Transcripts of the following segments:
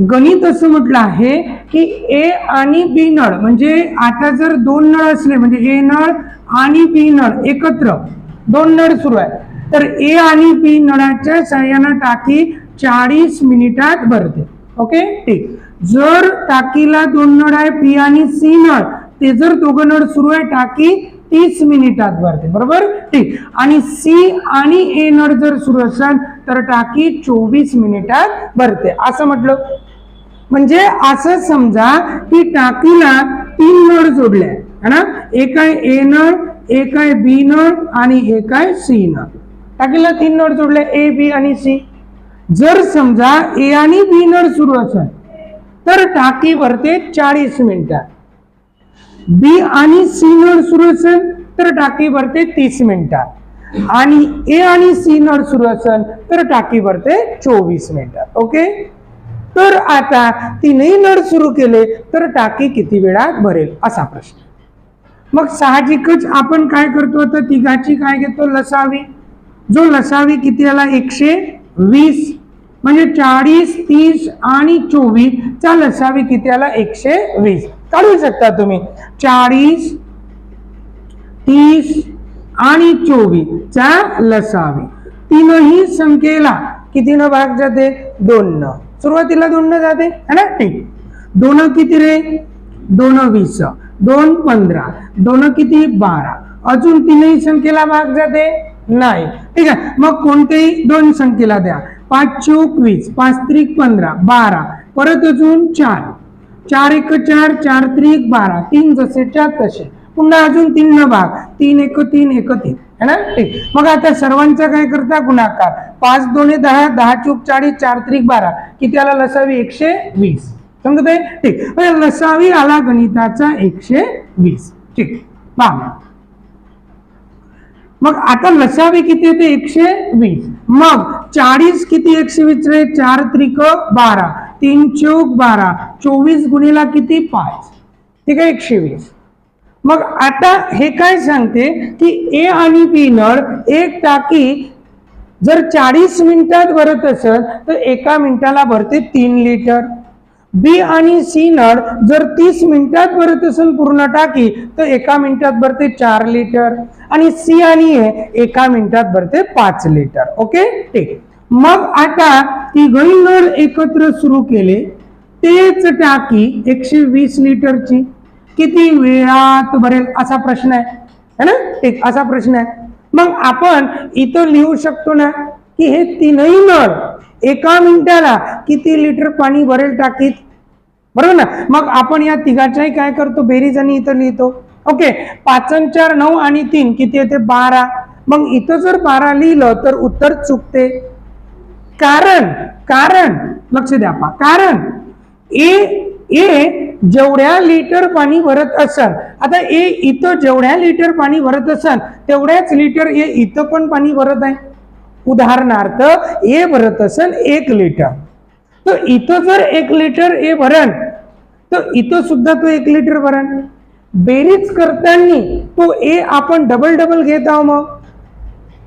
गणित असं म्हटलं आहे की ए आणि बी नळ म्हणजे आता जर दोन नळ असले म्हणजे ए नळ आणि बी नळ एकत्र दोन नळ सुरू आहे तर ए आणि बी नळाच्या सहाय्यानं टाकी चाळीस मिनिटात भरते. ओके ठीक. जर टाकीला दोन नळ आहे बी आणि सी नळ ते जर दोघं नळ सुरू आहे टाकी तीस मिनिटात भरते. बरोबर? ठीक. आणि सी आणि ए नळ जर सुरू असेल तर टाकी चोवीस मिनिटात भरते. असं म्हटलं. म्हणजे असं समजा की टाकीला तीन नळ जोडले है ना? एक आहे ए नळ एक आहे बी नळ आणि एक आहे सी नळ. टाकीला तीन नळ जोडले ए बी आणि सी जर समजा ए आणि बी नळ सुरू असेल तर टाकी भरते चाळीस मिनिटात बी आणि सी नळ सुरू असेल तर टाकी भरते तीस मिनिटात आणि ए आणि सी नळ सुरू असेल तर टाकी भरते चोवीस मिनिटात ओके? तर आता तिनेही नळ सुरू केले तर टाकी किती वेळात भरेल? असा प्रश्न. मग साहजिकच आपण काय करतो? आता तिघाची काय घेतो? लसावी. जो लसावी किती आला? एकशे वीस. म्हणजे चाळीस तीस आणि चोवीसचा लसावी किती आला? एकशे वीस. काढू शकता तुम्ही. चाळीस तीस आणि चोवीसचा लसावी. तीनही संख्येला कितीनं भाग जाते? दोन न सुरुवातीला दोन जाते है ना? ठीक. दोन किती रे? दोन वीस. दोन पंधरा. दोन किती? बारा. अजून तीनही संख्येला भाग जाते? नाही. ठीक आहे. मग कोणतेही दोन संख्येला द्या. पाच चोक वीस. पाच त्रिक पंधरा. बारा. परत अजून चार. चार एक चार चार त्रिक बारा. तीन जसे चार तसे. पुन्हा अजून तीन न भाग. तीन एक तीन एक तीन. है ना? मग आता सर्वांचा काय करता गुणाकार? पाच दोन्ही दहा दहा चूक चाळीस चार त्रिक बारा. किती आला लसावी? एकशे वीस. समजत आहे ठीक. म्हणजे लसावी आला गणिताचा एकशे वीस. ठीक. पहा. मग आता लसावी किती येते? एकशे वीस. मग चाळीस किती एकशे वीस रे? चार त्रिक बारा. तीन चौक बारा. चोवीस गुणीला किती? पाच. ठीक आहे? एकशे वीस. मग आता हे काय सांगते की ए आणि बी नळ एक टाकी जर चाळीस मिनिटात भरत असेल तर एका मिनिटाला भरते तीन लिटर. बी आणि सी नळ जर तीस मिनिटात भरत असेल पूर्ण टाकी तर एका मिनिटात भरते चार लिटर. आणि सी आणि ए एका मिनिटात भरते पाच लिटर. ओके? ठीक. मग आता तिघही नळ एकत्र सुरू केले. तेच टाकी एकशे वीस लिटरची. किती वेळात भरेल असा प्रश्न आहे. है ना? ठीक असा प्रश्न आहे. मग आपण इथं लिहू शकतो ना की हे तीनही नळ एका मिनिटाला किती लिटर पाणी भरेल टाकीत? बरोबर ना? मग आपण या तिघाच्याही काय करतो? बेरीज आणि इथं लिहितो. ओके. पाचन चार नऊ आणि तीन. किती येते? बारा. मग इथं जर बारा लिहिलं तर उत्तर चुकते. कारण कारण लक्ष द्या पा कारण ए ए जेवढ्या लिटर पाणी भरत असाल आता ए इथं जेवढ्या लिटर पाणी भरत असाल तेवढ्याच लिटर ए इथं पण पाणी भरत आहे. उदाहरणार्थ ए भरत असेल एक लिटर. तर इथं जर एक लिटर ए भरण तर इथं सुद्धा तो एक लिटर भरण बेरीज करताना तो ए आपण डबल डबल घेत आहो मग.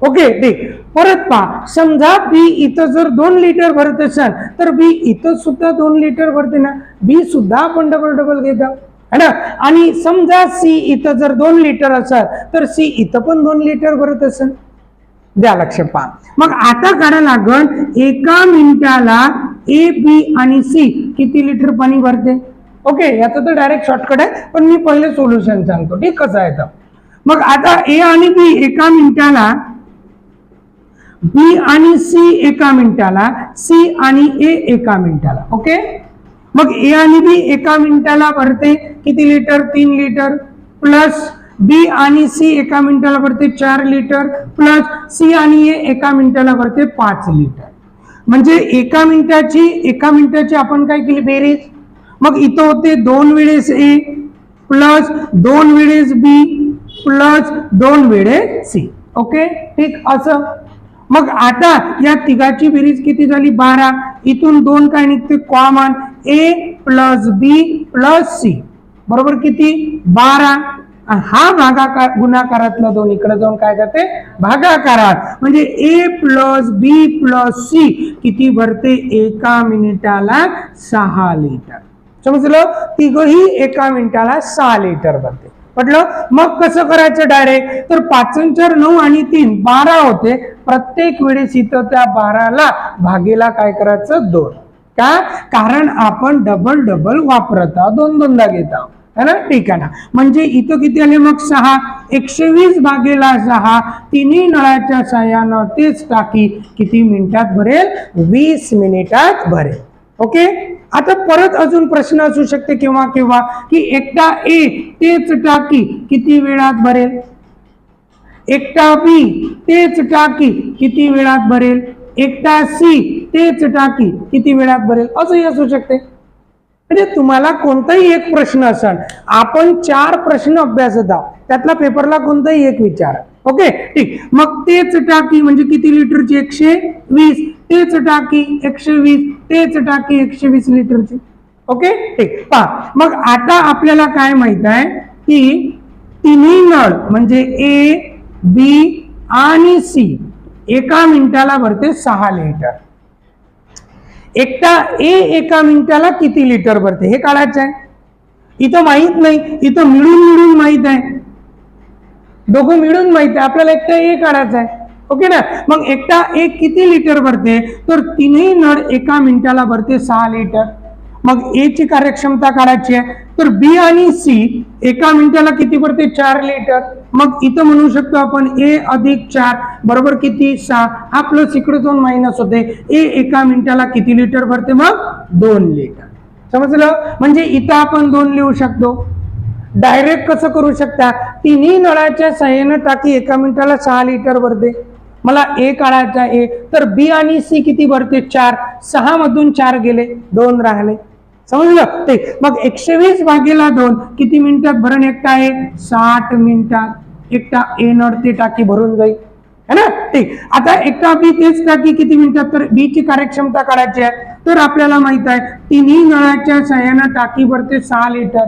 ओके ठीक. परत पहा समजा बी इथं जर दोन लिटर भरत असेल तर बी इथं सुद्धा दोन लिटर भरते ना? बी सुद्धा आपण डबल डबल घेत आहोत. है ना? आणि समजा सी इथं जर दोन लिटर असेल तर सी इथं पण दोन लिटर भरत असेल. द्या लक्ष पहा. मग आता काढा लागण एका मिनिटाला ए बी आणि सी किती लिटर पाणी भरते? ओके याचं तर डायरेक्ट शॉर्टकट आहे पण मी पहिले सोल्युशन सांगतो. ठीक कसं आहे तर. मग आता ए आणि बी एका मिनिटाला बी आणि सी एका मिनिटाला सी आणि ए एका मिनिटाला ओके? मग ए आणि बी एका मिनिटाला भरते किती लिटर? तीन लिटर. प्लस बी आणि सी एका मिनिटाला भरते चार लिटर. प्लस सी आणि ए एका मिनिटाला भरते पाच लिटर. म्हणजे एका मिनिटाची एका मिनिटाची आपण काय केली बेरीज? मग इथं होते दोन वेळेस ए प्लस दोन वेळेस बी प्लस दोन वेळेस सी. ओके? ठीक असं. मग आता या तिघाची बेरीज किती झाली? बारा. इथून दोन काय निघते? Common. A plus B plus C बरोबर किती? बारा. हा भागाकार गुणाकारातला दोन. इकडे जाऊन काय जाते? भागाकारात. म्हणजे A plus B plus C किती भरते? एका मिनिटाला सहा लिटर समजलं? तिघही एका मिनिटाला सहा लिटर भरते. म्हटलं मग कसं करायचं डायरेक्ट तर पाचन चार नऊ आणि तीन बारा होते. प्रत्येक वेळेस इथं त्या बाराला भागेला काय करायचं? दोन. का? कारण आपण डबल डबल वापरत आहोत. दोन दोनदा घेत आहोत. है ना? ठीक आहे ना? म्हणजे इथं किती आले? मग सहा. एकशे वीस भागेला सहा. तिन्ही नळाच्या सहाय्यानं तेच टाकी किती मिनिटात भरेल? वीस मिनिटात भरेल. ओके? आता परत अजून प्रश्न असू शकते केव्हा केव्हा की एकटा ए तेच टाकी किती वेळात भरेल? एकटा बी तेच टाकी किती वेळात भरेल? एकटा सी तेच टाकी किती वेळात भरेल? असंही असू शकते. म्हणजे तुम्हाला कोणताही एक प्रश्न असेल आपण चार प्रश्न अभ्यासत आहोत. त्यातला पेपरला कोणताही एक विचार. ओके ठीक. मग तेच टाकी म्हणजे किती लिटरची? एकशे वीस. तेच टाकी एकशे वीस. तेच टाकी एकशे वीस लिटरची. ओके ठीक. पहा मग आता आपल्याला काय माहीत आहे की तिन्ही नळ म्हणजे ए बी आणि सी एका मिनिटाला भरते सहा लिटर. एकटा ए एका मिनिटाला किती लिटर भरते हे काढायचं आहे. इथं माहीत नाही इथं मिळून मिळून माहीत आहे. दोघं मिळून माहिती आहे. आपल्याला एकटा ए काढायचा आहे. ओके ना? मग एकटा एक किती लिटर भरते? तर तीनही नळ एका मिनिटाला भरते सहा लिटर मग ए ची कार्यक्षमता काढायची आहे. तर बी आणि सी एका मिनिटाला किती भरते? चार लिटर मग इथं म्हणू शकतो आपण ए अधिक चार बरोबर किती? सहा. हा प्लस इकडे दोन मायनस होते. ए एका मिनिटाला किती लिटर भरते? मग दोन लिटर समजलं? म्हणजे इथं आपण दोन लिहू शकतो. डायरेक्ट कसं करू शकता? तिन्ही नळाच्या सहाय्यानं टाकी एका मिनिटाला सहा लिटर भरते. मला ए काढायचा ए तर बी आणि सी किती भरते? चार. सहा मधून चार गेले दोन राहिले. समजलं? ते. मग एकशे वीस भागेला दोन. किती मिनिटात भरण एकटा आहे? साठ मिनिटात. एकटा ए नळ ते टाकी भरून जाईल. है ना? ठीक आता एकटा बी तेच टाकी किती मिनिटात? तर बी ची कार्यक्षमता काढायची आहे. तर आपल्याला माहीत आहे तिन्ही नळाच्या सहाय्यानं टाकी भरते सहा लिटर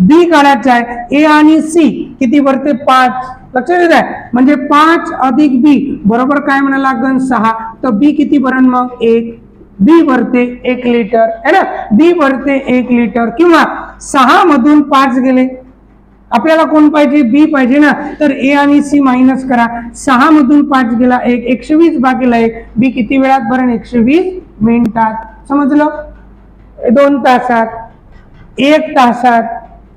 बी काढायचा आहे. ए आणि सी किती भरते पाच. लक्षात येत आहे म्हणजे पाच अधिक बी बरोबर काय म्हणा लागन? सहा. तर बी किती भरण मग? एक. बी भरते एक लिटर है ना? बी भरते एक लिटर किंवा सहा मधून पाच गेले. आपल्याला कोण पाहिजे? बी पाहिजे ना? तर ए आणि सी मायनस करा. सहा मधून पाच गेला एक. एकशे वीस बाकीला एक. बी किती वेळात भरण? एकशे वीस मिनिटात. समजलं? दोन तासात. एक तासात.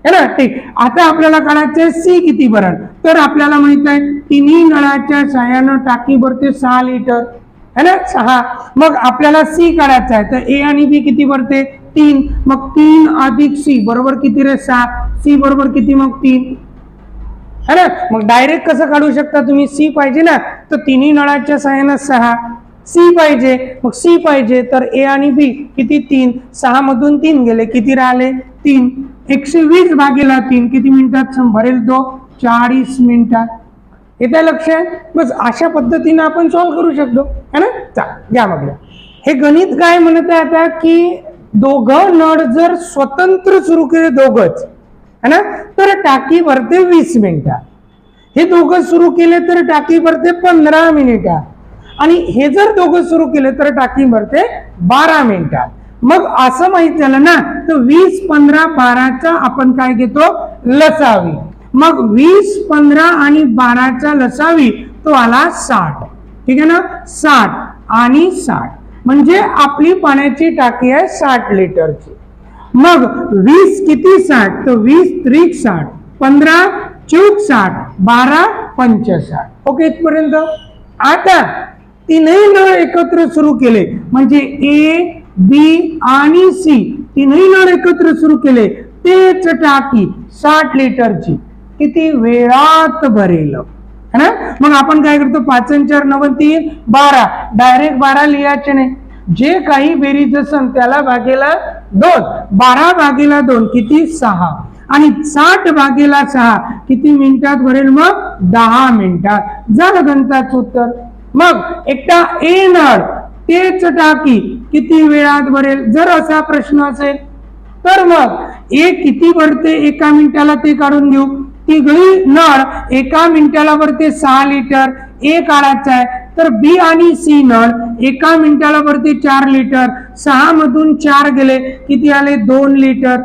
है ना? ठीक. आता आपल्याला काढायचं सी किती भरण? तर आपल्याला माहीत आहे तिन्ही नळाच्या सहाय्यानं टाकी भरते सहा लिटर है ना? सहा. मग आपल्याला सी काढायचं आहे. तर ए आणि बी किती भरते? तीन. मग तीन अधिक सी बरोबर किती रे? सहा सी बरोबर किती? मग तीन. है ना? मग डायरेक्ट कसं काढू शकता तुम्ही? सी पाहिजे ना? तर तिन्ही नळाच्या सहाय्यानं सहा. सी पाहिजे. मग सी पाहिजे. तर ए आणि बी किती? तीन. सहा मधून तीन गेले. किती राहिले? तीन. एकशे वीस भागेला तीन. किती मिनिटात संभारेल तो? चाळीस मिनिटात. येत आहे बस अशा पद्धतीनं आपण सॉल्व्ह करू शकतो. है ना? चा घ्या मग हे गणित काय म्हणत आहे आता की दोघं नळ जर स्वतंत्र सुरू केले दोघच है ना? तर टाकी भरते वीस मिनिटात. हे दोघं सुरू केले तर टाकी भरते पंधरा मिनिटात. आणि हे जर दोघं सुरू केले तर टाकी भरते बारा मिनिटात. मग असं माहीत झालं ना तर वीस पंधरा बाराचा आपण काय घेतो? लसावी. मग वीस पंधरा आणि बाराचा लसावी तो आला साठ. ठीक आहे ना? साठ आणि साठ. म्हणजे आपली पाण्याची टाकी आहे साठ लिटरची. मग वीस किती साठ? तर वीस त्रिक साठ. पंधरा चौक साठ. बारा पंचसाठ. ओके इथपर्यंत? आता तीनही नळ एकत्र सुरू केले. म्हणजे ए बी आणि सी तिन्ही नळ एकत्र सुरू केले तेच टाकी साठ लिटरची. किती वेळात भरेल. है ना? मग आपण काय करतो? पाचन चार नव तीन बारा. डायरेक्ट बारा लिहायचे नाही. जे काही बेरीज असन त्याला भागेला दोन. बारा भागेला दोन किती? सहा. आणि साठ भागेला सहा किती मिनिटात भरेल मग? दहा मिनिटात. झालं गणताच उत्तर. मग एकटा ए नळ तेच टाकी किती वेळात भरेल? जर असा प्रश्न असेल तर मग ए किती भरते? एका मिनिटाला ते काढून घेऊ. तिघळी नळ एका मिनिटाला भरते सहा लिटर ए काढायचा आहे. तर बी आणि सी नळ एका मिनिटाला भरते चार लिटर. सहा मधून चार गेले किती आले? दोन लिटर.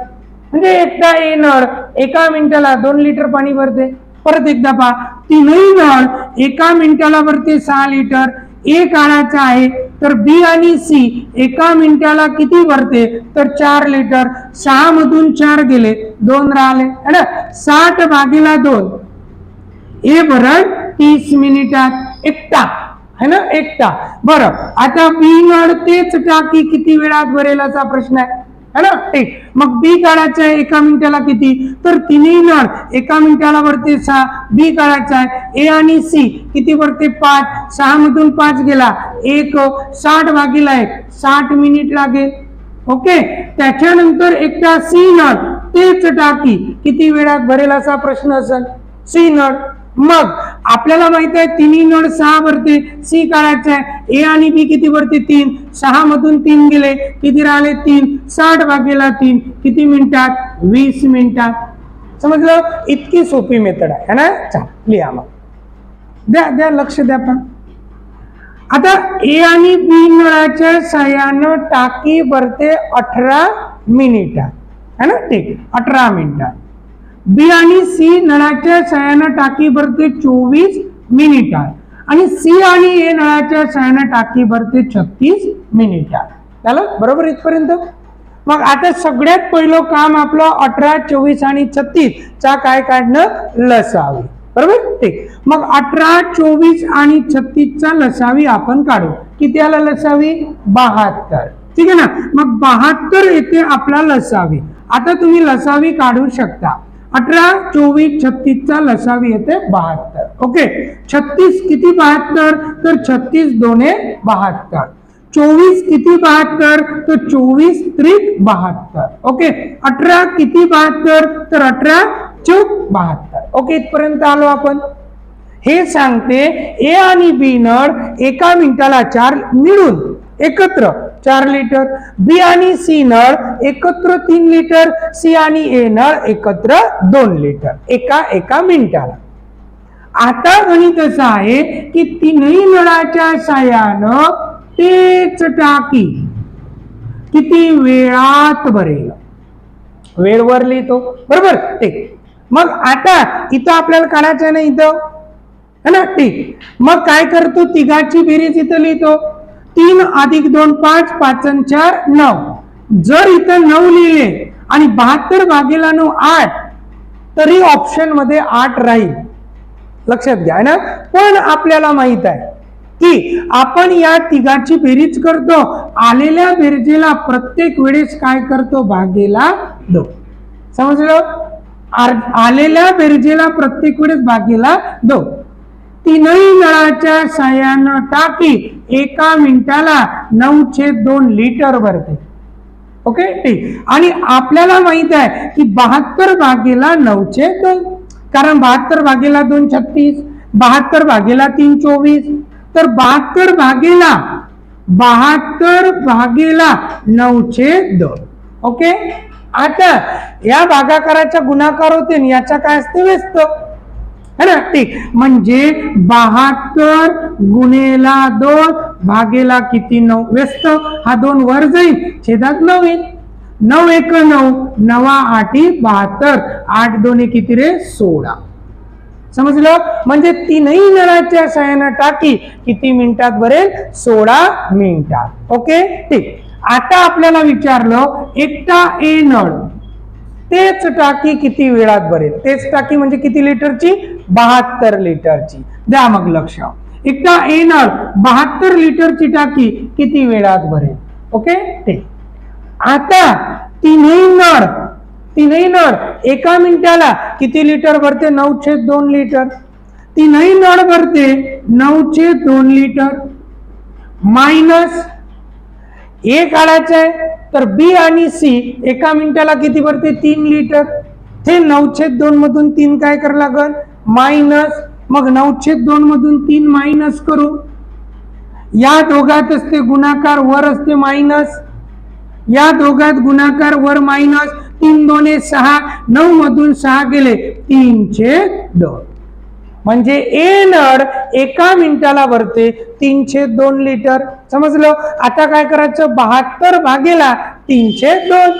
म्हणजे एकदा ए नळ एका मिनिटाला दोन लिटर पाणी भरते. परत एकदा पहा. तीनही नळ एका मिनिटाला भरते सहा लिटर. ए काढायचा आहे. तर बी आणि सी एका मिनिटाला किती भरते? तर चार लिटर सहा मधून चार गेले दोन राहिले. है ना? साठ भागीला दोन. ए भरण तीस मिनिटात एकटा. है ना? एकटा. बरं. आता बी नळ तेच टाकी किती वेळात भरेलाचा असा प्रश्न आहे? है ना? मग बी काढायचं आहे एका मिनिटाला किती? तर तिन्ही नळ एका मिनिटाला वरते सहा बी काढायचा आहे ए आणि सी. किती वरते? पाच. सहा मधून पाच गेला. एक साठ भागीला एक. साठ मिनिट लागेल ओके? त्याच्यानंतर एकदा सी नळ. तेच टाकी. किती वेळात भरेल असा प्रश्न असेल? सी नळ. मग आपल्याला माहीत आहे तिन्ही नळ सहा वरती सी काढायचं आहे. ए आणि बी किती वरती तीन. सहा मधून तीन गेले किती राहिले? तीन. साठ भागेला तीन. किती मिनिटात? वीस मिनिटात. समजलं? इतकी सोपी मेथड आहे ना? चा लिहा मग. द्या द्या लक्ष द्या पण. आता ए आणि बी नळाच्या सहाय्यानं टाकी भरते अठरा मिनिटात. है ना? ठीक. अठरा मिनिटात. बी आणि सी नळाच्या साह्यानं टाकी भरते चोवीस मिनिटात. आणि सी आणि ए नळाच्या साह्यानं टाकी भरते छत्तीस मिनिटात. झालं? बरोबर इथपर्यंत? मग आता सगळ्यात पहिलं काम आपलं अठरा चोवीस आणि छत्तीस चा काय काढणं? लसावी. बरोबर? ठीक. मग अठरा चोवीस आणि छत्तीसचा लसावी आपण काढू. किती आला लसावी? बहात्तर. ठीक आहे ना? मग बहात्तर येथे आपला लसावी. आता तुम्ही लसावी काढू शकता. अठरा चोवीस छत्तीसचा लसावी येते बहात्तर. ओके छत्तीस किती बहात्तर? तर छत्तीस दोने बहात्तर. चोवीस किती बहात्तर? तर चोवीस त्रिक बहात्तर. ओके अठरा किती बहात्तर? तर अठरा चौक बहात्तर. ओके इथपर्यंत आलो आपण. हे सांगते ए आणि बी नळ एका मिनिटाला चार मिळून एकत्र. चार लिटर बी आणि सी नळ एकत्र तीन लिटर सी आणि ए नळ एकत्र दोन लिटर एका एका मिनिटाला. आता गणित असं आहे की तिन्ही नळाच्या साह्यानं तेच टाकी किती वेळात भरेल. वेळवर लिहितो बरोबर? ठीक. मग आता इथं आपल्याला काढायचं नाही इथं? है ना? ठीक. मग काय करतो? तिघाची बेरीज इथं लिहितो. तीन अधिक दोन पाच पाच चार नऊ. जर इथं नऊ लिहिले आणि बहात्तर भागेला नऊ आठ तरी ऑप्शनमध्ये आठ राहील. लक्षात घ्या ना? पण आपल्याला माहीत आहे की आपण या तिघाची बेरीज करतो. आलेल्या बेरजेला प्रत्येक वेळेस काय करतो? भागेला दो समजलं? आलेल्या बेरजेला प्रत्येक वेळेस भागेला दो तीनही नळाच्या साह्यानं टाकी एका मिनिटाला नऊ छेद दोन लिटर भरते. ओके? ठीक आणि आपल्याला माहीत आहे की बहात्तर भागेला नऊशे दोन. कारण बहात्तर भागेला दोन छत्तीस बहात्तर भागेला तीन चोवीस. तर बहात्तर भागेला बहात्तर भागेला नऊशे दोन. ओके? आता या भागाकाराचा गुणाकार होते याचा काय असते? व्यस्त. है ना ठीक म्हणजे बहात्तर गुणेला दोन भागेला किती नऊ? व्यस्त. हा दोन वर जाईल. छेदात नऊ येईल नऊ एक नऊ. नवा आठी बहात्तर. आठ दोन्ही किती रे? सोळा. समजलं? म्हणजे तीनही नळाच्या साह्यानं टाकी किती मिनिटात भरेल? सोळा मिनिटात. ओके? ठीक. आता आपल्याला विचारलं एकटा ए नळ तेच टाकी किती वेळात भरेल? तेच टाकी म्हणजे किती लिटरची? बहात्तर लिटरची. द्या मग लक्ष. एकदा ए नळ बहात्तर लिटरची टाकी किती वेळात भरेल? ओके? ते. आता तीनही नळ तीनही नळ एका मिनिटाला किती लिटर भरते? नऊशे दोन लिटर. तीनही नळ भरते नऊशे दोन लिटर. मायनस ए काढायचं आहे तर बी आणि सी एका मिनिटाला किती भरते? तीन लिटर. ते नऊशे दोन मधून तीन काय करावं लागल? मायनस मग नऊशे दोन मधून तीन मायनस करू. या दोघात असते गुणाकार वर असते मायनस. या दोघात गुणाकार वर मायनस. तीन दोने सहा नऊ मधून सहा गेले. तीनशे दोन. म्हणजे ए नळ एका मिनिटाला भरते. तीनशे दोन लिटर. समजलं? आता काय करायचं? बहात्तर भागेला तीनशे दोन.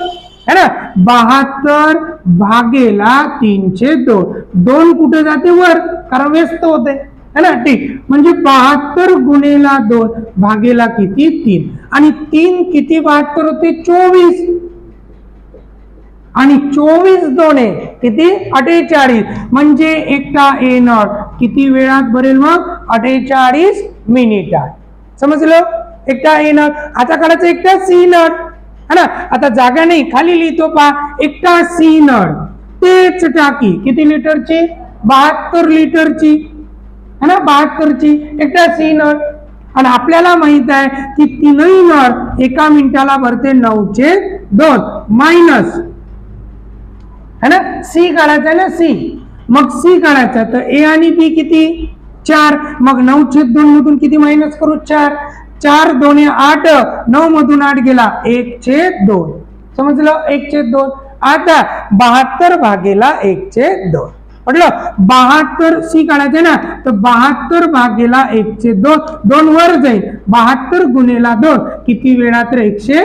है ना? बहात्तर भागेला तीनशे दोन. दोन कुठे जाते? वर. कारण व्यस्त होते. है ना? ठीक. म्हणजे बहात्तर गुणेला दोन भागेला किती? तीन. आणि तीन किती बहात्तर होते? चोवीस. आणि चोवीस दोने किती? अठ्ठेचाळीस. म्हणजे एकटा येणार किती वेळात भरेल मग? अठेचाळीस मिनिटात. समजलं? एकटा येणार. आता करायचं एकटा सी है ना? आता जागा नाही खाली लिहितो पा एकटा सी नळ. तेच टाकी. किती लिटरची? बहात्तर लिटरची. है ना? बहात्तरची. एकटा सी नळ. आणि आपल्याला माहीत आहे की तीनही नळ एका मिनिटाला भरते नऊचे दोन. मायनस. है ना? सी काढायचा आहे ना? सी. मग सी काढायचा. तर ए आणि बी किती? चार. मग नऊ छेद दोन मधून किती मायनस करू? चार. चार दोन आठ नऊ मधून आठ गेला. एक छेद दोन. समजलं? एक छेद दोन. आता बहात्तर भागेला एक छेद दोन. म्हटलं बहात्तर सी काढायचे ना तर बहात्तर भागेला एकशे दोन. दोन वर जाईल. बहात्तर गुणेला दोन. किती वेळात तर एकशे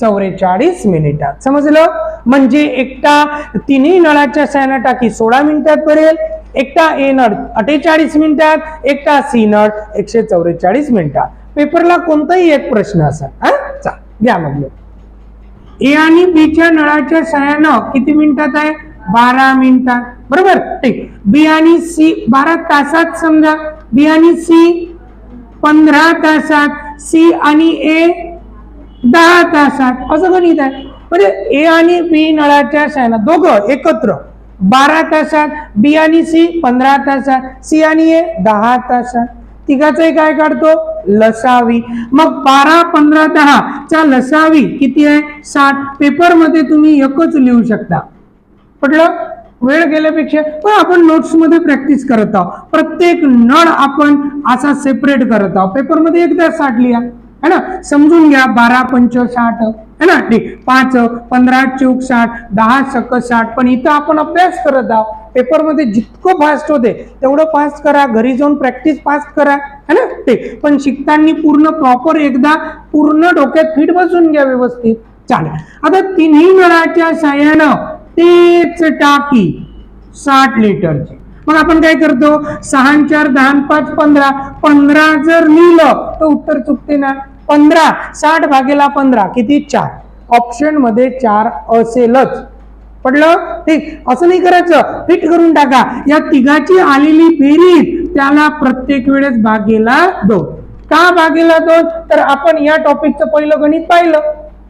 चौवेचाळीस मिनिटात. समजलं? म्हणजे एकटा तिन्ही नळाच्या सहाय्याने टाकी सोळा मिनिटात भरेल. एकटा ए नळ अठ्ठेचाळीस मिनिटात. एकटा सी नळ एकशे चौवेचाळीस मिनिटात. पेपरला कोणताही एक प्रश्न असा हा? चा घ्या मग ए आणि बीच्या नळाच्या सहाय्यानं किती मिनिटात आहे? बारा मिनिटात. बरोबर? ठीक. बी आणि सी बारा तासात समजा. बी आणि सी पंधरा तासात. सी आणि ए दहा तासात. असं गणित आहे. म्हणजे ए आणि बी नळाच्या सहाय्यानं दोघं एकत्र. बारा तासात. बी आणि सी पंधरा तासात. सी आणि ए दहा तासात. तिघाचंही काय काढतो. लसावी. मग बारा पंधरा दहा चा लसावी किती आहे? साठ. पेपरमध्ये तुम्ही एकच लिहू शकता. पटलं? वेळ गेल्यापेक्षा पण आपण नोट्समध्ये प्रॅक्टिस करत आहोत. प्रत्येक नळ आपण असा सेपरेट करत आहोत. पेपरमध्ये एकदा साठ लिहा. है ना? समजून घ्या. बारा पंच साठ. है ना? ठीक. पाच पंधरा चौक साठ. दहा सक साठ. पण इथं आपण अभ्यास करत आहोत. पेपरमध्ये जितकं फास्ट होते तेवढं फास्ट करा. घरी जाऊन प्रॅक्टिस फास्ट करा. है ना? ते. पण शिकताना पूर्ण प्रॉपर एकदा पूर्ण डोक्यात फिट बसून घ्या व्यवस्थित. चालेल. आता तिन्ही नळाच्या साह्यानं तेच टाकी साठ लिटरची. मग आपण काय करतो? सहा चार दहा पाच पंधरा. पंधरा जर लिहिलं तर उत्तर चुकते ना? पंधरा. साठ भागेला पंधरा. किती? चार. ऑप्शनमध्ये चार असेलच. पडलं? ठीक असं नाही करायचं. फिट करून टाका. या तिघाची आलेली बेरीज त्याला प्रत्येक वेळेस भागेला दोन. का भागेला दोन? तर आपण या टॉपिकचं पहिलं गणित पाहिलं.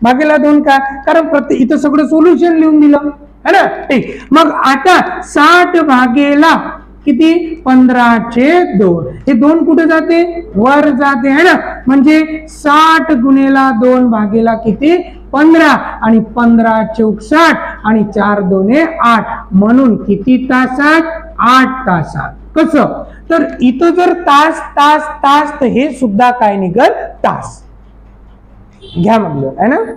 भागेला दोन का? कारण प्रत्येक इथं सगळं सोल्युशन लिहून दिलं. है ना? ठीक. मग आता साठ भागेला किती? पंधराचे दोन. हे दोन कुठे जाते? वर जाते. है ना? म्हणजे साठ गुणेला दोन भागेला किती? पंधरा आणि पंधरा चौक साठ आणि चार दोने आठ. म्हणून किती तासात? आठ तासात. कसं? तर इथं जर तास तास तास तर हे सुद्धा काय निघल? तास. घ्या म्हटलं है ना?